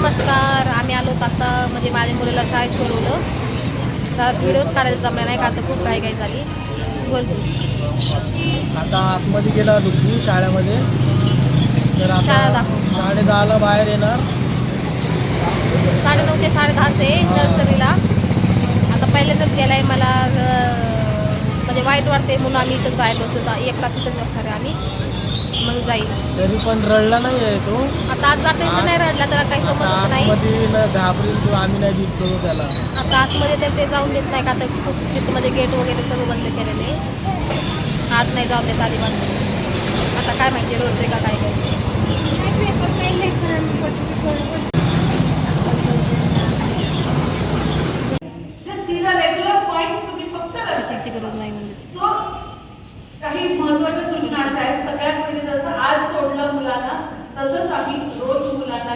नमस्कार आम्ही आलो आता म्हणजे माझ्या मुलीला शाळेत सोडवलं. तर व्हिडिओज काढायला जमला नाही का आता खूप काही काही झाली. बोल. आता आतमध्ये गेला दुखी शाळेमध्ये. तर शाळा दाखव. साडे दहाला बाहेर येणार. साडेनऊ ते साडे दहाच आहे नर्सरीला. आता पहिल्यांदाच गेलाय मला अं, म्हणजे वाईट वाटते म्हणून आम्ही इथंच बाहेर बसलो एक तास इथंच बसणार आहे आम्ही. मग जाईल. तरी पण रडला नाही आहे तो. आता आज जाता येतं नाही रडला त्याला काही आता समजच नाही. आतमध्ये न घाबरेल तो आम्ही नाही दिसतो त्याला. आता आतमध्ये तर ते जाऊन देत नाही का? आता खूप तिथमध्ये गेट वगैरे सगळं बंद केलेले. आहे. आत नाही जाऊन देत अजिबात. आता काय माहिती रोडते का काय काय गरज नाही म्हणजे काही महत्त्वाच्या सूचना अशा आहेत सगळ्यात पहिले जसं आज सोडलं मुलांना तसंच आम्ही रोज मुलांना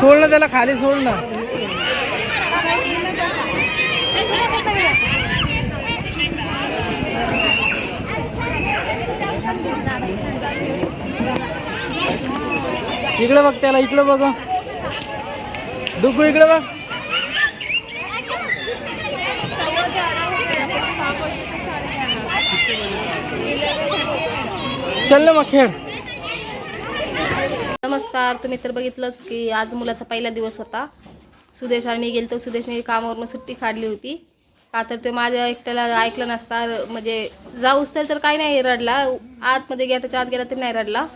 सोड ना त्याला खाली सोड ना. इकडे बघ त्याला इकडे बघ. डुकू इकडे बघ. चल ना मग खेळ. नमस्कार तुम्ही तर बघितलंच की आज मुलाचा पहिला दिवस होता. सुदेश आणि मी गेलतो सुदेशने कामावरून सुट्टी काढली होती. का तर ते माझ्या एकट्याला ऐकलं नसता म्हणजे जाऊ जाऊच तर काही नाही रडला. आतमध्ये गेटाच्या आत गेला तरी नाही रडला.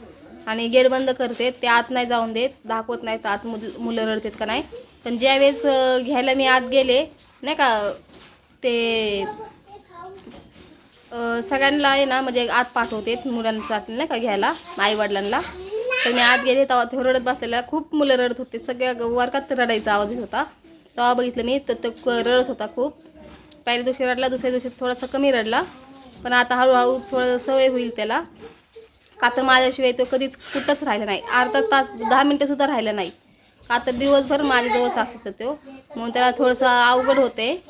आणि गेट बंद करते ते आत नाही जाऊन देत. दाखवत नाहीत आत मुल मुलं रडतात का नाही. पण ज्यावेळेस घ्यायला मी आत गेले नाही का ते सगळ्यांना आहे ना म्हणजे आत पाठवते मुलांसाठी नाही का घ्यायला आई वडिलांना तर मी आत गेले तेव्हा ते रडत बसलेल्या खूप मुलं रडत होते. सगळ्या वर्गात रडायचा आवाज येत होता. तेव्हा बघितलं मी तर तो क- रडत होता खूप. पहिल्या दिवशी रडला दुसऱ्या दिवशी थोडासा कमी रडला. पण आता हळूहळू थोडं सवय होईल त्याला. का तर माझ्याशिवाय तो कधीच कुठंच राहिला नाही. अर्धा तास दहा मिनटंसुद्धा राहिला नाही. का तर दिवसभर माझ्याजवळच असायचं तो. म्हणून त्याला थोडंसं अवघड होते.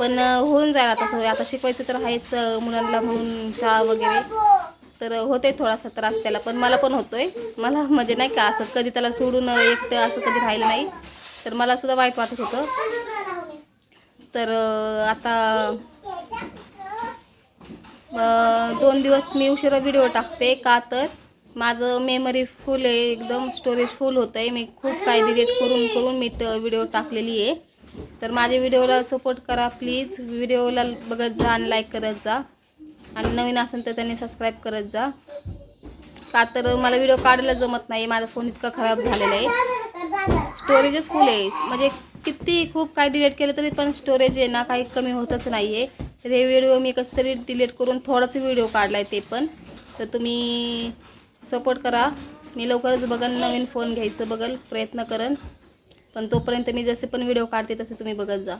पण होऊन जाईल आता सवय आता शिकवायचं तर आहेच मुलांना म्हणून शाळा वगैरे. तर होते थोडासा त्रास त्याला पण मला पण होतोय. मला म्हणजे नाही का असं कधी त्याला सोडून एकटं असं कधी राहिलं नाही. तर मला सुद्धा वाईट वाटत होतं. तर आता दोन दिवस मी उशिरा व्हिडिओ टाकते. का तर माझं मेमरी फुल आहे एकदम स्टोरेज फुल होतं आहे मी खूप काही डिलीट करून करून मी व्हिडिओ टाकलेली आहे. तर माझ्या व्हिडिओला सपोर्ट करा प्लीज व्हिडिओला बघत जा आणि लाईक करत जा. आणि नवीन असेल तर त्यांनी सबस्क्राईब करत जा. का तर मला व्हिडिओ काढायला जमत नाही माझा फोन इतका खराब झालेला आहे. स्टोरेजच फुल आहे. म्हणजे किती खूप काय डिलीट केलं तरी पण स्टोरेज आहे ना काही कमी होतच नाही आहे तर हे व्हिडिओ मी कसं तरी डिलीट करून थोडाच व्हिडिओ काढला आहे ते पण. तर तुम्ही सपोर्ट करा. मी लवकरच बघन नवीन फोन घ्यायचं बघल प्रयत्न करन. पण तोपर्यंत मी जसे पण व्हिडिओ काढते तसे तुम्ही बघत जा.